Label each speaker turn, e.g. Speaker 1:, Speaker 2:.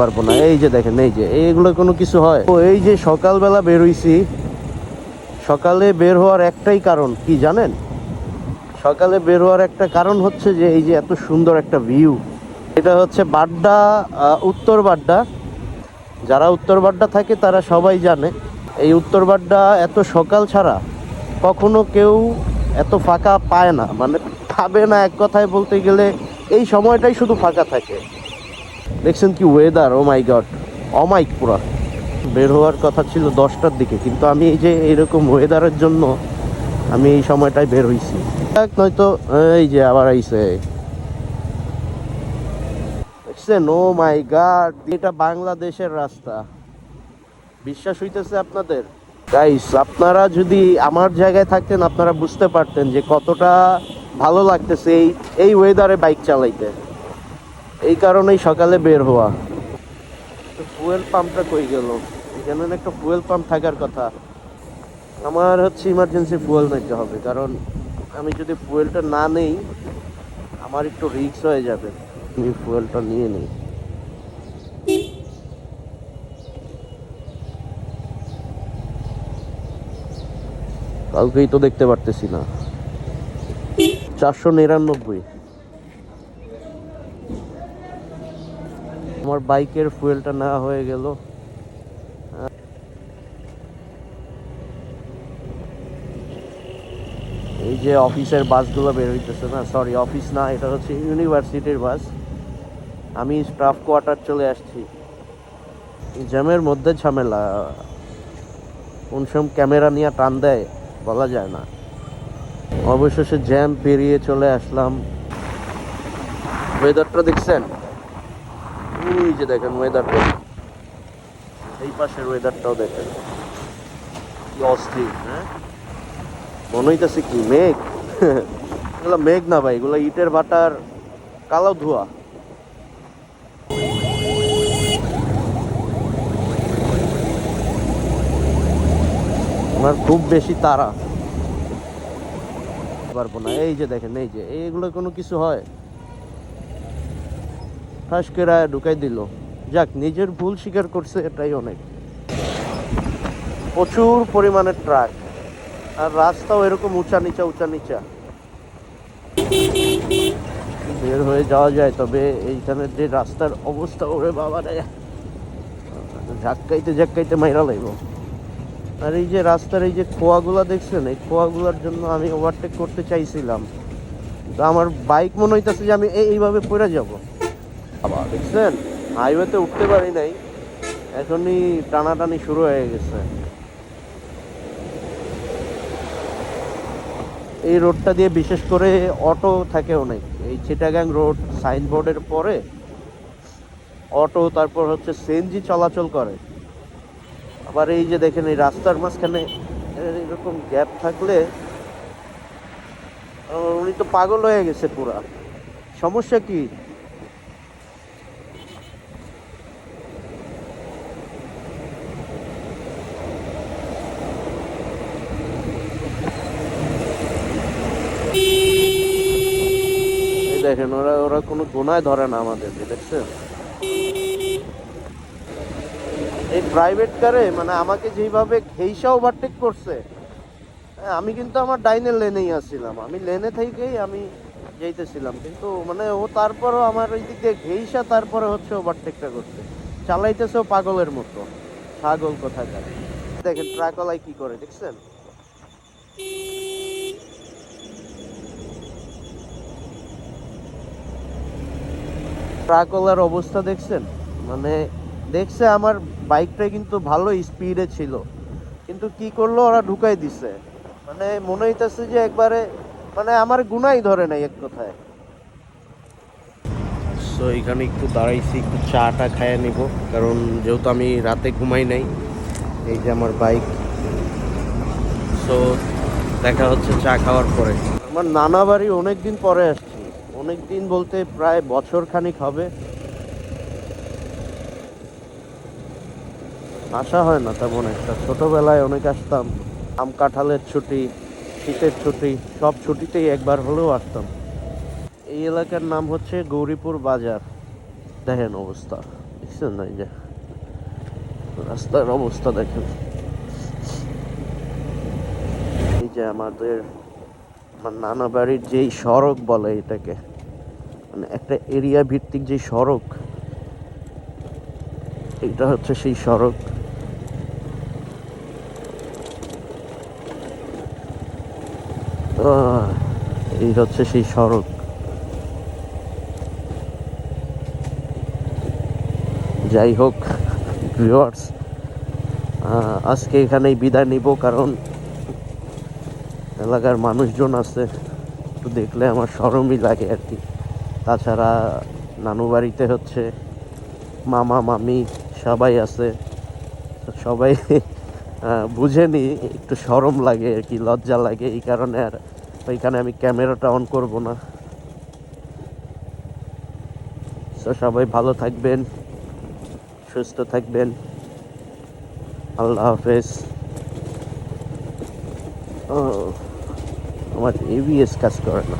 Speaker 1: পারব না। এই যে দেখেন, এই যে এইগুলো কোনো কিছু হয়। তো এই যে সকালবেলা বের হইছি, সকালে বের হওয়ার একটাই কারণ, কি জানেন? সকালে বের হওয়ার একটা কারণ হচ্ছে যে, এই যে এত সুন্দর একটা ভিউ এটা হচ্ছে বাড্ডা উত্তর বাড্ডা। যারা উত্তর বাড্ডা থাকে, তারা সবাই জানে। এই উত্তর বাড্ডা এত সকাল ছাড়া কখনো কেউ এত ফাঁকা পায় না। মানে পাবে না, এক কথায় বলতে গেলে এই সময়টাই শুধু ফাঁকা থাকে। দেখছেন কি ওয়েদার ও মাই গড অমাইক পুরা। বের হওয়ার কথা ছিল দশটার দিকে, কিন্তু আমি এই যে এরকম ওয়েদারের জন্য আমি এই সময়টায় বের হইছি। নয়তো, এই যে আবার আইছে। দেখছেন? ও মাই গড এটা বাংলাদেশের রাস্তা। বিশ্বাস হইতেছে আপনাদের? গাইস আপনারা যদি আমার জায়গায় থাকতেন, আপনারা বুঝতে পারতেন যে কতটা ভালো লাগতেছে এই এই ওয়েদারে বাইক চালাইতে। এই কারণেই সকালে বের হওয়া। ফুয়েল পাম্পটা কই গেল? এখানে একটা ফুয়েল পাম্প থাকার কথা। আমার হচ্ছে ইমার্জেন্সি ফুয়েল নিতে হবে, কারণ আমি যদি ফুয়েলটা না নেই, আমার একটু রিস্ক হয়ে যাবে। আমি ফুয়েলটা নিয়ে নিই। কাউকেই তো দেখতে পারতেছি না। চারশো নিরানব্বই। আমার বাইকের ফুয়েলটা না হয়ে গেল। এই যে অফিসের বাসগুলো বের হইতেছে না সরি অফিস না, এটা হচ্ছে ইউনিভার্সিটির বাস। আমি স্টাফ কোয়ার্টার চলে আসছি। জ্যামের মধ্যে ঝামেলা। কোন সময় ক্যামেরা নিয়ে টান দেয়, বলা যায় না। অবশেষে জ্যাম পেরিয়ে চলে আসলাম। ওয়েদারটা দেখছেন? ওই যে দেখেন ওয়েদারটা এই পাশের ওয়েদারটাও দেখেন। কি অস্থির হ্যাঁ? মনে হইতেছে কি মেঘ? এগুলো মেঘ না ভাই, এগুলো ইটের ভাটার কালো ধোয়া। আমার খুব বেশি তারা পারব না, এই যে দেখেন, এই যে এইগুলো কোনো কিছু হয়? ঠাস করে ঢুকাই দিল। যাক, নিজের ভুল স্বীকার করছে, এটাই অনেক। প্রচুর পরিমাণে ট্রাক, আর রাস্তাও এরকম উঁচা নিচা উঁচা নিচা। বের হয়ে যাওয়া যায়, তবে এইখানের যে রাস্তার অবস্থা, ওরে বাবা রে। ঝাক্কাইতে ঝাক্কাইতে মাইরা লাগবো আর এই যে রাস্তার এই যে খোয়াগুলা দেখছেন, এই খোয়াগুলার জন্য আমি ওভারটেক করতে চাইছিলাম। তো আমার বাইক মনে হইতেছে যে আমি এই- এইভাবে পড়ে যাব। আবার দেখছেন? হাইওয়েতে উঠতে পারি নাই, এখনই টানাটানি শুরু হয়ে গেছে। এই রোডটা দিয়ে বিশেষ করে অটো থাকে অনেক এই চিটাগাং রোড সাইনবোর্ডের পরে অটো, তারপর হচ্ছে সিএনজি চলাচল করে। আবার এই যে দেখেন, এই রাস্তার মাঝখানে এরকম গ্যাপ থাকলে উনি তো পাগল হয়ে গেছে পুরা। সমস্যা কি? দেখেন ওরা ওরা কোনো গুনায় ধরে না আমাদেরকে দেখছেন? এই প্রাইভেট কারে মানে আমাকে যেইভাবে ঘেইসা ওভারটেক করছে হ্যাঁ, আমি কিন্তু আমার ডাইনের লেনেই আসছিলাম আমি লেনে থেকেই আমি যাইতেছিলাম কিন্তু মানে ও তারপরও আমার ওই দিক দিয়ে ঘেইসা তারপরে হচ্ছে ওভারটেকটা করছে। চালাইতেছে ও পাগলের মতো। ছাগল কোথায় দেখেন ট্রাকওয়ালাই কি করে দেখছেন? ট্রাকওয়ালার অবস্থা দেখছেন? মানে দেখছে আমার বাইকটা কিন্তু ভালো স্পিডে ছিল। কিন্তু কি করল? ওরা ঢুকাই দিছে। মানে মনে হইতেছে যে একবারে মানে আমার গুনাই ধরে নাই এক কথায়। সো এখানে একটু দাঁড়াইছি একটু চাটা খাইয়ে নিব। কারণ যেহেতু আমি রাতে ঘুমাই নাই এই যে আমার বাইক সো দেখা হচ্ছে চা খাওয়ার পরে। আমার নানা বাড়ি অনেক দিন পরে আসছি। অনেক দিন বলতে প্রায় বছর খানিক হবে। আসা হয় না তেমন একটা। ছোটবেলায় অনেক আসতাম, আম কাঁঠালের ছুটি, শীতের ছুটি, সব ছুটিতেই একবার হলেও আসতাম। এই এলাকার নাম হচ্ছে গৌরীপুর বাজার। দেখেন অবস্থা দেখছেন না যে? রাস্তার অবস্থা দেখেন। এই যে আমাদের আমার নানা বাড়ির যেই সড়ক বলে এটাকে মানে একটা এরিয়া ভিত্তিক যে সড়ক, এটা হচ্ছে সেই সড়ক। এই হচ্ছে সেই সড়ক। যাই হোক আজকে এখানেই বিদায় নিব, কারণ এলাকার মানুষজন আছে, একটু দেখলে আমার সরমই লাগে আর কি। তাছাড়া নানু বাড়িতে হচ্ছে মামা, মামি সবাই আছে। সবাই বুঝেনি একটু সরম লাগে আর কি, লজ্জা লাগে এই কারণে আর ওইখানে আমি ক্যামেরাটা অন করব না। তো সবাই ভালো থাকবেন, সুস্থ থাকবেন। আল্লাহ হাফেজ। ও। আমার এবিএস কাজ করে না।